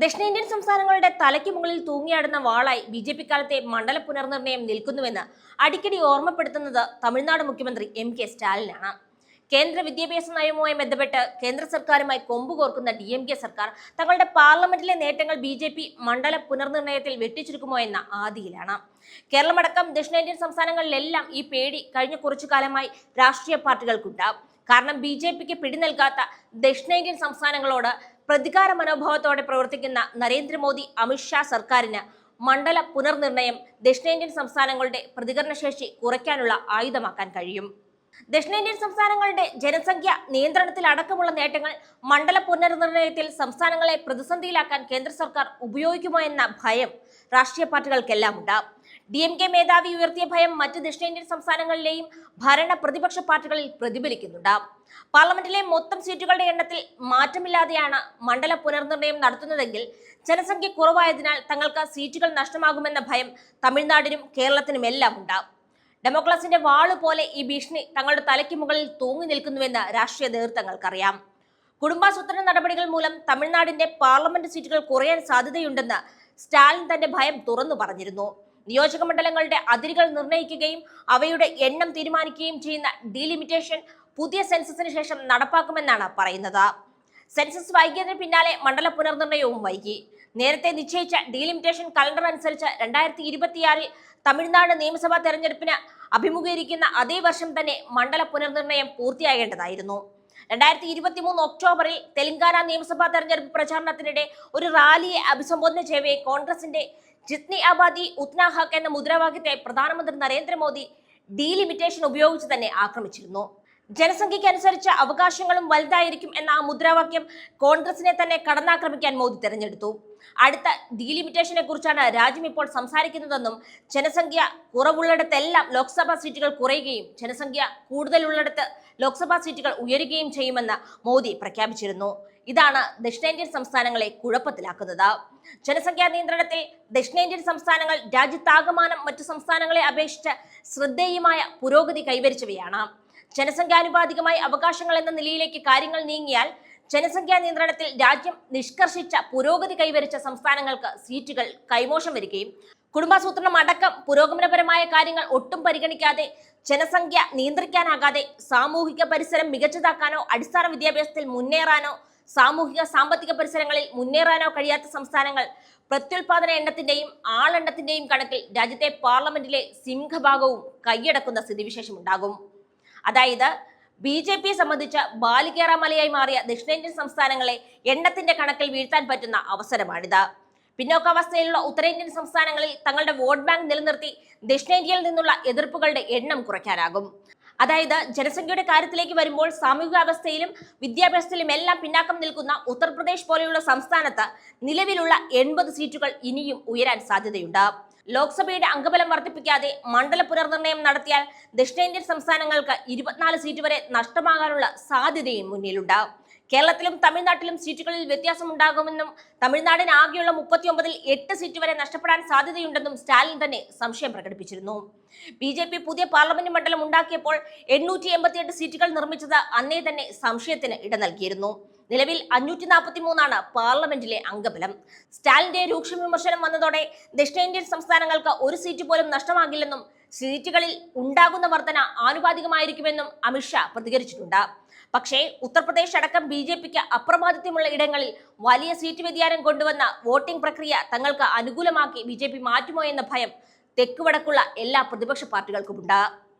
ദക്ഷിണേന്ത്യൻ സംസ്ഥാനങ്ങളുടെ തലയ്ക്ക് മുകളിൽ തൂങ്ങിയാടുന്ന വാളായി ബി ജെ പി കാലത്തെ മണ്ഡല പുനർനിർണയം നിൽക്കുന്നുവെന്ന് അടിക്കടി ഓർമ്മപ്പെടുത്തുന്നത് തമിഴ്നാട് മുഖ്യമന്ത്രി എം കെ സ്റ്റാലിനാണ്. കേന്ദ്ര വിദ്യാഭ്യാസ നയവുമായി ബന്ധപ്പെട്ട് കേന്ദ്ര സർക്കാരുമായി കൊമ്പുകോർക്കുന്ന ഡി എം കെ സർക്കാർ തങ്ങളുടെ പാർലമെന്റിലെ നേട്ടങ്ങൾ ബി ജെ പി മണ്ഡല പുനർനിർണയത്തിൽ വെട്ടിച്ചുരുക്കുമോ എന്ന ആദിയിലാണ്. കേരളമടക്കം ദക്ഷിണേന്ത്യൻ സംസ്ഥാനങ്ങളിലെല്ലാം ഈ പേടി കഴിഞ്ഞ കുറച്ചു കാലമായി രാഷ്ട്രീയ പാർട്ടികൾക്കുണ്ടാകും കാരണം ബി ജെ പിക്ക് പിടിനൽകാത്ത ദക്ഷിണേന്ത്യൻ സംസ്ഥാനങ്ങളോട് പ്രതികാര മനോഭാവത്തോടെ പ്രവർത്തിക്കുന്ന നരേന്ദ്രമോദി അമിത്ഷാ സർക്കാരിന് മണ്ഡല പുനർനിർണയം ദക്ഷിണേന്ത്യൻ സംസ്ഥാനങ്ങളുടെ പ്രതികരണശേഷി കുറയ്ക്കാനുള്ള ആയുധമാക്കാൻ കഴിയും. ദക്ഷിണേന്ത്യൻ സംസ്ഥാനങ്ങളുടെ ജനസംഖ്യ നിയന്ത്രണത്തിൽ അടക്കമുള്ള നേട്ടങ്ങൾ മണ്ഡല പുനർനിർണയത്തിൽ സംസ്ഥാനങ്ങളെ പ്രതിസന്ധിയിലാക്കാൻ കേന്ദ്ര സർക്കാർ ഉപയോഗിക്കുമോ എന്ന ഭയം രാഷ്ട്രീയ പാർട്ടികൾക്കെല്ലാം ഉണ്ടാകും ഡി എം കെ മേധാവി ഉയർത്തിയ ഭയം മറ്റ് ദക്ഷിണേന്ത്യൻ സംസ്ഥാനങ്ങളിലെയും ഭരണ പ്രതിപക്ഷ പാർട്ടികളിൽ പ്രതിഫലിക്കുന്നുണ്ട്. പാർലമെന്റിലെ മൊത്തം സീറ്റുകളുടെ എണ്ണത്തിൽ മാറ്റമില്ലാതെയാണ് മണ്ഡല പുനർനിർണയം നടത്തുന്നതെങ്കിൽ ജനസംഖ്യ കുറവായതിനാൽ തങ്ങൾക്ക് സീറ്റുകൾ നഷ്ടമാകുമെന്ന ഭയം തമിഴ്നാടിനും കേരളത്തിനും എല്ലാം ഉണ്ടാകും ഡെമോക്രാസിന്റെ വാൾ പോലെ ഈ ഭീഷണി തങ്ങളുടെ തലയ്ക്ക് മുകളിൽ തൂങ്ങി നിൽക്കുന്നുവെന്ന് രാഷ്ട്രീയ നേതൃത്വങ്ങൾക്കറിയാം. കുടുംബാസൂത്രണ നടപടികൾ മൂലം തമിഴ്നാടിന്റെ പാർലമെന്റ് സീറ്റുകൾ കുറയാൻ സാധ്യതയുണ്ടെന്ന് സ്റ്റാലിൻ തന്റെ ഭയം തുറന്നു പറഞ്ഞിരുന്നു. നിയോജക മണ്ഡലങ്ങളുടെ അതിരുകൾ നിർണയിക്കുകയും അവയുടെ എണ്ണം തീരുമാനിക്കുകയും ചെയ്യുന്ന ഡീലിമിറ്റേഷൻ പുതിയ സെൻസസിന് ശേഷം നടപ്പാക്കുമെന്നാണ് പറയുന്നത്. സെൻസസ് വൈകിയതിന് പിന്നാലെ മണ്ഡല പുനർനിർണയവും വൈകി. നേരത്തെ നിശ്ചയിച്ച ഡീലിമിറ്റേഷൻ കലണ്ടർ അനുസരിച്ച് രണ്ടായിരത്തി ഇരുപത്തിയാറിൽ തമിഴ്നാട് നിയമസഭാ തെരഞ്ഞെടുപ്പിന് അഭിമുഖീകരിക്കുന്ന അതേ വർഷം തന്നെ മണ്ഡല പുനർനിർണയം പൂർത്തിയാകേണ്ടതായിരുന്നു. രണ്ടായിരത്തി ഇരുപത്തി മൂന്ന് ഒക്ടോബറിൽ തെലങ്കാന നിയമസഭാ തെരഞ്ഞെടുപ്പ് പ്രചാരണത്തിനിടെ ഒരു റാലിയെ അഭിസംബോധന ചെയ്യവേ കോൺഗ്രസിന്റെ ജിത്നി ആബാദി ഉത്ന ഹക്ക് എന്ന മുദ്രാവാക്യത്തെ പ്രധാനമന്ത്രി നരേന്ദ്രമോദി ഡീലിമിറ്റേഷൻ ഉപയോഗിച്ച് തന്നെ ആക്രമിച്ചിരുന്നു. ജനസംഖ്യയ്ക്ക് അനുസരിച്ച അവകാശങ്ങളും വലുതായിരിക്കും എന്ന ആ മുദ്രാവാക്യം കോൺഗ്രസിനെ തന്നെ കടന്നാക്രമിക്കാൻ മോദി തെരഞ്ഞെടുത്തു. അടുത്ത ഡീലിമിറ്റേഷനെ കുറിച്ചാണ് രാജ്യം ഇപ്പോൾ സംസാരിക്കുന്നതെന്നും ജനസംഖ്യ കുറവുള്ളിടത്തെല്ലാം ലോക്സഭാ സീറ്റുകൾ കുറയുകയും ജനസംഖ്യ കൂടുതലുള്ളിടത്ത് ലോക്സഭാ സീറ്റുകൾ ഉയരുകയും ചെയ്യുമെന്ന് മോദി പ്രഖ്യാപിച്ചിരുന്നു. ഇതാണ് ദക്ഷിണേന്ത്യൻ സംസ്ഥാനങ്ങളെ കുഴപ്പത്തിലാക്കുന്നത്. ജനസംഖ്യാ നിയന്ത്രണത്തിൽ ദക്ഷിണേന്ത്യൻ സംസ്ഥാനങ്ങൾ രാജ്യത്താകമാനം മറ്റു സംസ്ഥാനങ്ങളെ അപേക്ഷിച്ച് ശ്രദ്ധേയമായ പുരോഗതി കൈവരിച്ചവയാണ്. ജനസംഖ്യാനുപാതികമായി അവകാശങ്ങൾ എന്ന നിലയിലേക്ക് കാര്യങ്ങൾ നീങ്ങിയാൽ ജനസംഖ്യാ നിയന്ത്രണത്തിൽ രാജ്യം നിഷ്കർഷിച്ച പുരോഗതി കൈവരിച്ച സംസ്ഥാനങ്ങൾക്ക് സീറ്റുകൾ കൈമോശം വരികയും കുടുംബാസൂത്രണം അടക്കം പുരോഗമനപരമായ കാര്യങ്ങൾ ഒട്ടും പരിഗണിക്കാതെ ജനസംഖ്യ നിയന്ത്രിക്കാനാകാതെ സാമൂഹിക പരിസരം മികച്ചതാക്കാനോ അടിസ്ഥാന വിദ്യാഭ്യാസത്തിൽ മുന്നേറാനോ സാമൂഹിക സാമ്പത്തിക പരിസരങ്ങളിൽ മുന്നേറാനോ കഴിയാത്ത സംസ്ഥാനങ്ങൾ പ്രത്യുൽപാദന എണ്ണത്തിന്റെയും ആളെണ്ണത്തിന്റെയും കണക്കിൽ രാജ്യത്തെ പാർലമെന്റിലെ സിംഹഭാഗവും കൈയടക്കുന്ന സ്ഥിതിവിശേഷം ഉണ്ടാകും. അതായത് ബി ജെ പിയെ സംബന്ധിച്ച് ബാലികേറ മലയായി മാറിയ ദക്ഷിണേന്ത്യൻ സംസ്ഥാനങ്ങളെ എണ്ണത്തിന്റെ കണക്കിൽ വീഴ്ത്താൻ പറ്റുന്ന അവസരമാണിത്. പിന്നോക്കാവസ്ഥയിലുള്ള ഉത്തരേന്ത്യൻ സംസ്ഥാനങ്ങളിൽ തങ്ങളുടെ വോട്ട് ബാങ്ക് നിലനിർത്തി ദക്ഷിണേന്ത്യയിൽ നിന്നുള്ള എതിർപ്പുകളുടെ എണ്ണം കുറയ്ക്കാനാകും. അതായത് ജനസംഖ്യയുടെ കാര്യത്തിലേക്ക് വരുമ്പോൾ സാമൂഹികാവസ്ഥയിലും വിദ്യാഭ്യാസത്തിലും എല്ലാം പിന്നാക്കം നിൽക്കുന്ന ഉത്തർപ്രദേശ് പോലെയുള്ള സംസ്ഥാനത്ത് നിലവിലുള്ള എൺപത് സീറ്റുകൾ ഇനിയും ഉയരാൻ സാധ്യതയുണ്ട്. ലോക്സഭയുടെ അംഗബലം വർദ്ധിപ്പിക്കാതെ മണ്ഡല പുനർനിർണയം നടത്തിയാൽ ദക്ഷിണേന്ത്യൻ സംസ്ഥാനങ്ങൾക്ക് ഇരുപത്തിനാല് സീറ്റ് വരെ നഷ്ടമാകാനുള്ള സാധ്യതയും മുന്നിലുണ്ട്. കേരളത്തിലും തമിഴ്നാട്ടിലും സീറ്റുകളിൽ വ്യത്യാസമുണ്ടാകുമെന്നും തമിഴ്നാടിന് ആകെയുള്ള മുപ്പത്തിയൊമ്പതിൽ എട്ട് സീറ്റ് വരെ നഷ്ടപ്പെടാൻ സാധ്യതയുണ്ടെന്നും സ്റ്റാലിൻ തന്നെ സംശയം പ്രകടിപ്പിച്ചിരുന്നു. ബി ജെ പി പുതിയ പാർലമെന്റ് മണ്ഡലം ഉണ്ടാക്കിയപ്പോൾ എണ്ണൂറ്റി എൺപത്തിയെട്ട് സീറ്റുകൾ നിർമ്മിച്ചത് അന്നേ തന്നെ സംശയത്തിന് ഇട നൽകിയിരുന്നു. നിലവിൽ അഞ്ഞൂറ്റി നാൽപ്പത്തി മൂന്നാണ് പാർലമെന്റിലെ അംഗബലം. സ്റ്റാലിന്റെ രൂക്ഷ വിമർശനം വന്നതോടെ ദക്ഷിണേന്ത്യൻ സംസ്ഥാനങ്ങൾക്ക് ഒരു സീറ്റ് പോലും നഷ്ടമാകില്ലെന്നും സീറ്റുകളിൽ ഉണ്ടാകുന്ന വർധന ആനുപാതികമായിരിക്കുമെന്നും അമിത്ഷാ പ്രതികരിച്ചിട്ടുണ്ട്. പക്ഷേ ഉത്തർപ്രദേശ് അടക്കം ബി ജെ പിക്ക് അപ്രമാദിത്യമുള്ള ഇടങ്ങളിൽ വലിയ സീറ്റ് വ്യതിയാനം കൊണ്ടുവന്ന വോട്ടിംഗ് പ്രക്രിയ തങ്ങൾക്ക് അനുകൂലമാക്കി ബി മാറ്റുമോ എന്ന ഭയം തെക്കുവടക്കുള്ള എല്ലാ പ്രതിപക്ഷ പാർട്ടികൾക്കുമുണ്ട്.